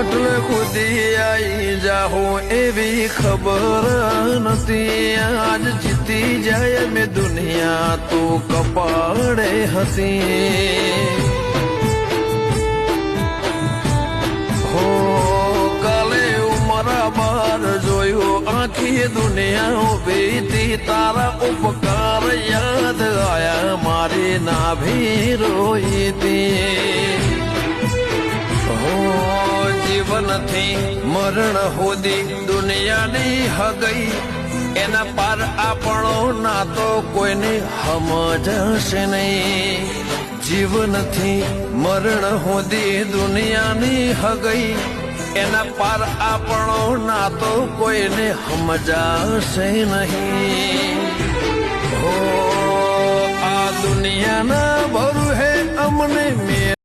એટલે ખુદી આઈ જાહો એવી ખબર નથી. આજ જીતી જાય મેં દુનિયા તો કપાળે હતી હો, કાલે ઉમરા બાર જોયું આખી દુનિયા ઊભી તારા ઉપકાર યાદ આયા મારી નાભી રોઈતી. હો જીવનથી મરણ હોદી દુનિયાની હગઈ. એના પાર આપણો ના તો કોઈને સમજશે નહીં. જીવનથી મરણ હોદી દુનિયાની હગઈ. એના પાર આપણો નાતો કોઈને સમજાશે નહીં. હો, આ દુનિયાના ભરું હે અમને